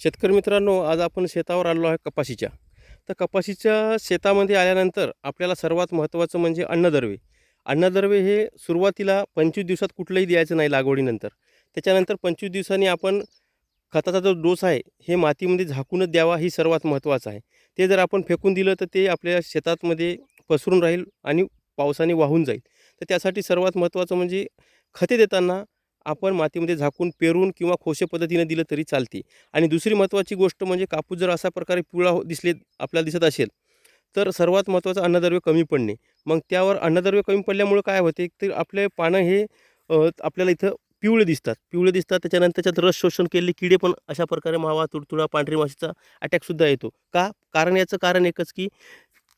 शेतकरी मित्रांनो आज आपण शेतावर आलो आहे कपाशीच्या. तर कपाशीच्या शेतामध्ये आल्यानंतर आपल्याला सर्वात महत्त्वाचं म्हणजे अन्नद्रव्ये अन्नद्रव्ये हे सुरुवातीला पंचवीस दिवसात कुठलंही द्यायचं नाही लागवडीनंतर. त्याच्यानंतर पंचवीस दिवसांनी आपण खताचा जो डोस आहे हे मातीमध्ये झाकूनच द्यावा ही सर्वात महत्त्वाचं आहे. ते जर आपण फेकून दिलं तर ते आपल्या शेतातमध्ये पसरून राहील आणि पावसाने वाहून जाईल. तर त्यासाठी सर्वात महत्त्वाचं म्हणजे खते देताना आपण मातीमध्ये झाकून पेरून किंवा खोशे पद्धतीने दिलं तरी चालते. आणि दुसरी महत्त्वाची गोष्ट म्हणजे कापूस जर अशा प्रकारे पिवळा हो दिसले आपल्याला दिसत असेल तर सर्वात महत्त्वाचं अन्नद्रव्य कमी पडणे. मग त्यावर अन्नद्रव्य कमी पडल्यामुळं काय होते तर आपले पानं हे आपल्याला इथं पिवळे दिसतात. पिवळे दिसतात त्याच्यानंतर त्याच्यात रस शोषण केलेले किडे पण अशा प्रकारे मावा तुडतुडा पांढरी माशीचा अटॅकसुद्धा येतो. का? कारण याचं कारण एकच की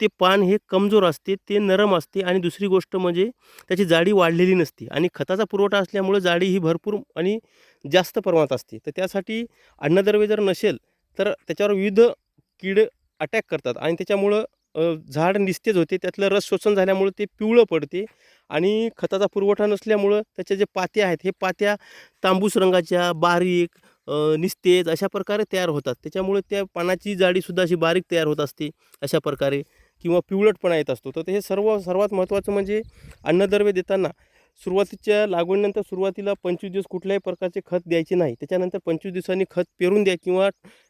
ते पान हे कमजोर असते ते नरम असते आणि दुसरी गोष्ट म्हणजे त्याची जाडी वाढलेली नसते आणि खताचा पुरवठा असल्यामुळं जाडी ही भरपूर आणि जास्त प्रमाणात असते. तर त्यासाठी अन्नद्रव्य जर नसेल तर त्याच्यावर विविध कीड अटॅक करतात आणि त्याच्यामुळं झाड निस्तेज होते त्यातलं रस शोषण झाल्यामुळं ते पिवळं पडते आणि खताचा पुरवठा नसल्यामुळं त्याच्या जे पात्या आहेत हे पात्या तांबूस रंगाच्या बारीक निस्तेज अशा प्रकारे तयार होतात. त्याच्यामुळे त्या पानाची जाडीसुद्धा अशी बारीक तयार होत असते अशा प्रकारे. किंवा पिवळटपणा येत असतो. तर हे सर्व सर्वात महत्त्वाचं म्हणजे अन्नद्रव्य देताना सुरुवातीच्या लागवडीनंतर सुरुवातीला पंचवीस दिवस कुठल्याही प्रकारचे खत द्यायचे नाही. त्याच्यानंतर पंचवीस दिवसांनी खत पेरून द्या किंवा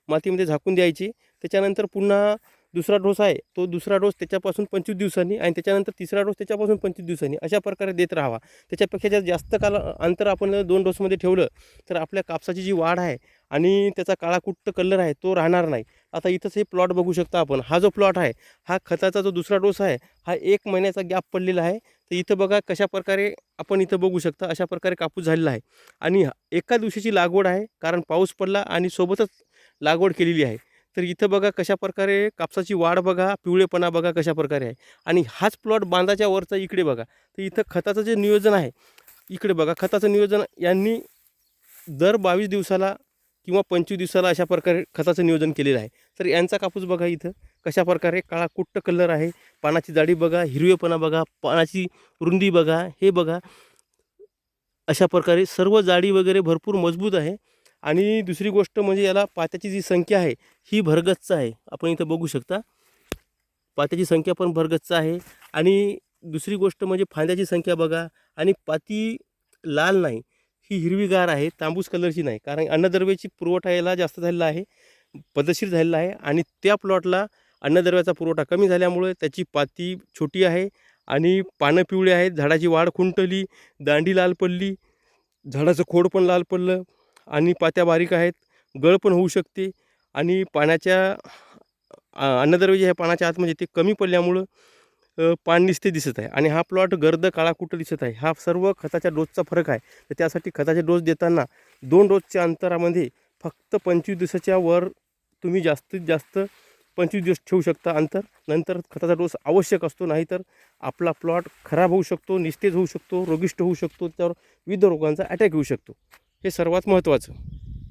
मातीमध्ये झाकून द्यायची. त्याच्यानंतर पुन्हा दुसरा डोस आहे तो दुसरा डोस त्याच्यापासून पंचवीस दिवसांनी आणि त्याच्यानंतर तिसरा डोस त्याच्यापासून पंचवीस दिवसांनी अशा प्रकारे देत राहावा. त्याच्यापेक्षा जर जास्त काल अंतर आपण दोन डोसमध्ये ठेवलं तर आपल्या कापसाची जी वाढ आहे आणि त्याचा काळा कुठं कलर आहे तो राहणार नाही. आता इथंच हे प्लॉट बघू शकता आपण. हा जो प्लॉट आहे हा खताचा जो दुसरा डोस आहे हा एक महिन्याचा गॅप पडलेला आहे. तर इथं बघा कशा प्रकारे आपण इथं बघू शकता अशा प्रकारे कापूस झालेला आहे. आणि एका दिवशीची लागवड आहे कारण पाऊस पडला आणि सोबतच लागवड केलेली आहे. तर इथं बघा कशा प्रकारे कापसाची वाढ बघा पिवळेपणा बघा कशा प्रकारे आहे. आणि हाच प्लॉट बांधाच्या वरचा इकडे बघा. तर इथं खताचं जे नियोजन आहे इकडे बघा खताचं नियोजन यांनी दर बावीस दिवसाला किंवा पंचवीस दिवसाला अशा प्रकारे खताचं नियोजन केलेलं आहे. तर यांचा कापूस बघा इथं कशा प्रकारे काळा कुट्ट कलर आहे. पानाची जाडी बघा हिरवेपणा बघा पानाची रुंदी बघा हे बघा. अशा प्रकारे सर्व जाडी वगैरे भरपूर मजबूत आहे. आणि दुसरी गोष्ट म्हणजे याला पात्याची जी संख्या आहे ही भरगच्च आहे. आपण इथं बघू शकता. पात्याची संख्या पण भरगच्च आहे. आणि दुसरी गोष्ट म्हणजे फांद्याची संख्या बघा. आणि पाती लाल नाही. ही हिरवीगार आहे तांबूस कलरची नाही. कारण अन्नद्रव्याची पुरवठा याला जास्त झालेला आहे पद्धतशीर झालेला आहे आणि त्या प्लॉटला अन्नद्रव्याचा पुरवठा कमी झाल्यामुळे त्याची पाती छोटी आहे आणि पानं पिवळी आहेत. झाडाची वाढ खुंटली दांडी लाल पडली झाडाचं खोड पण लाल पडलं आणि पात्या बारीक आहेत. गळ पण होऊ शकते आणि पाण्याच्या अन्नद्रव्य जे आहे पाण्याच्या आतमध्ये म्हणजे ते कमी पडल्यामुळं पाणदिस्ते निस्ते दिसत आहे. आणि हा प्लॉट गर्द काळा कुठं दिसत आहे? हा सर्व खताच्या डोसचा फरक आहे. तर त्यासाठी खताचे डोस देताना दोन डोसच्या अंतरामध्ये फक्त पंचवीस दिवसाच्या वर तुम्ही जास्तीत जास्त पंचवीस दिवस ठेवू शकता अंतर. नंतर खताचा डोस आवश्यक असतो नाहीतर आपला प्लॉट खराब होऊ शकतो निस्तेज होऊ शकतो रोगिष्ट होऊ शकतो त्यावर विविध रोगांचा अटॅक होऊ शकतो. हे सर्वात महत्त्वाचं